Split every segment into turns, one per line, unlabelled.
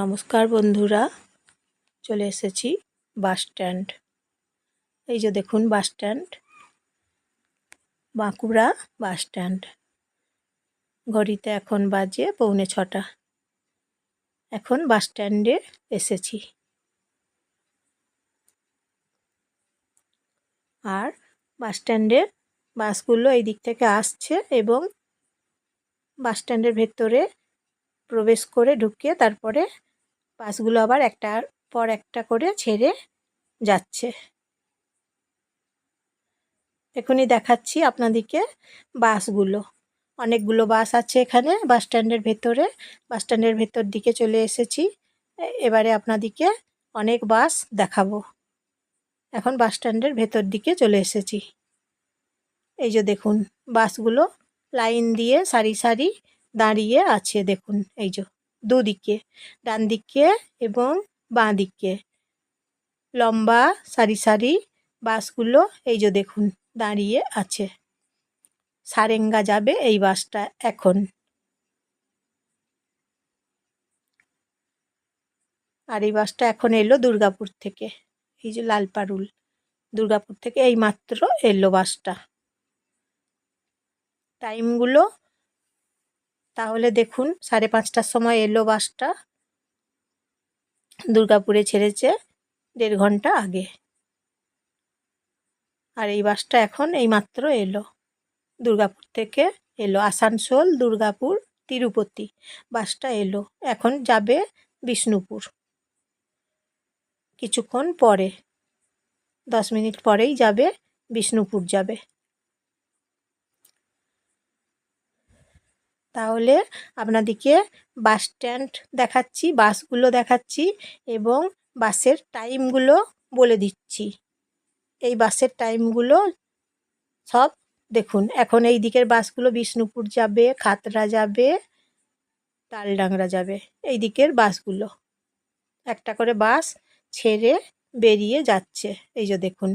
নমস্কার বন্ধুরা, চলে এসেছি বাস স্ট্যান্ড। এই যে দেখুন bus stand, Bankura bus stand. ঘড়িতে এখন বাজে পৌনে ছটা। এখন বাস স্ট্যান্ডে এসেছি। আর বাস স্ট্যান্ডে বাসগুলো এই দিক থেকে আসছে এবং বাস স্ট্যান্ডের ভেতরে প্রবেশ করে ঢুকে তারপরে বাসগুলো আবার একটার পর একটা করে ছেড়ে যাচ্ছে। এখনই দেখাচ্ছি আপনাদেরকে বাসগুলো। অনেকগুলো বাস আছে এখানে, বাস স্ট্যান্ডের ভেতরে। বাস স্ট্যান্ডের ভেতর দিকে চলে এসেছি। এবারে আপনাদেরকে অনেক বাস দেখাবো। এখন বাস স্ট্যান্ডের ভেতর দিকে চলে এসেছি। এই যে দেখুন, বাসগুলো লাইন দিয়ে সারি সারি দাঁড়িয়ে আছে, দেখুন, এই যে, দুদিকে ডান দিকে এবং বাঁ দিকে লম্বা, সারি সারি বাসগুলো এই যে, দেখুন, দাঁড়িয়ে আছে। সারেঙ্গা যাবে এই বাসটা এখন। আর এই বাসটা এখন এলো দুর্গাপুর থেকে, এই যে, লালপারুল। দুর্গাপুর থেকে এই মাত্র এলো বাসটা। টাইমগুলো তাহলে দেখুন, সাড়ে পাঁচটার সময় এলো বাসটা। দুর্গাপুরে ছেড়েছে দেড় ঘণ্টা আগে। আর এই বাসটা এখন এই মাত্র এলো। দুর্গাপুর থেকে এলো আসানসোল, দুর্গাপুর, তিরুপতি। বাসটা এলো। এখন যাবে বিষ্ণুপুর। কিছুক্ষণ পরে, দশ মিনিট পরেই যাবে, বিষ্ণুপুর যাবে। তাহলে আপনাদেরকে বাস স্ট্যান্ড দেখাচ্ছি বাসগুলো দেখাচ্ছি এবং বাসের টাইমগুলো বলে দিচ্ছি। এই বাসের টাইমগুলো সব দেখুন, এখন এই দিকের বাসগুলো বিষ্ণুপুর যাবে, খাতড়া যাবে, তালডাংরা যাবে, এই দিকের বাসগুলো একটা করে বাস ছেড়ে বেরিয়ে যাচ্ছে, এই যে দেখুন।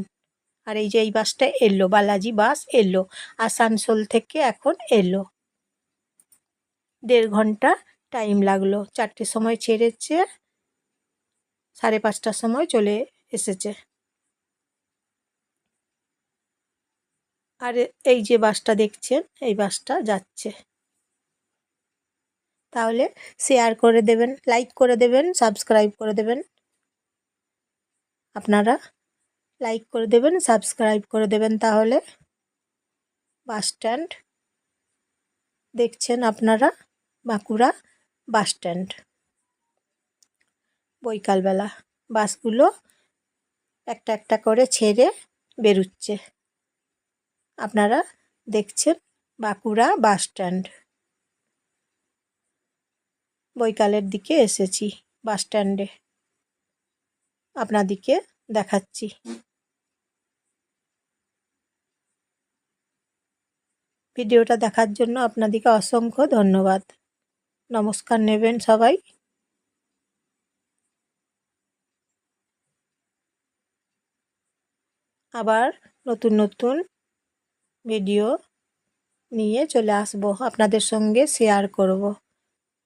আর এই যে এই বাসটা এলো, বালাজি বাস এলো, আসানসোল থেকে এখন এলো। দেড় ঘণ্টা টাইম লাগল। চারটের সময় ছেড়েছে, সাড়ে পাঁচটার সময় চলে এসেছে। আর এই যে বাসটা দেখছেন, এই বাসটা যাচ্ছে। তাহলে শেয়ার করে দেবেন লাইক করে দেবেন সাবস্ক্রাইব করে দেবেন। আপনারা লাইক করে দেবেন সাবস্ক্রাইব করে দেবেন তাহলে। বাস স্ট্যান্ড দেখছেন আপনারা। বাঁকুড়া বাসস্ট্যান্ড বৈকালবেলা বাসগুলো একটা একটা করে ছেড়ে বেরুচ্ছে। আপনারা দেখছেন বাঁকুড়া বাস স্ট্যান্ড। বৈকালের দিকে এসেছি বাস স্ট্যান্ডে। আপনাদিকে দেখাচ্ছি। ভিডিওটা দেখার জন্য আপনাদেরকে অসংখ্য ধন্যবাদ। নমস্কার নেবেন সবাই। আবার নতুন নতুন ভিডিও নিয়ে চলে আসব। আপনাদের সঙ্গে শেয়ার করব।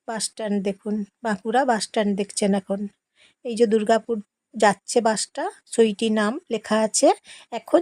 বাস স্ট্যান্ড দেখুন, বাঁকুড়া বাস স্ট্যান্ড দেখছেন এখন। এই যে দুর্গাপুর যাচ্ছে বাসটা সইটি নাম লেখা আছে। এখন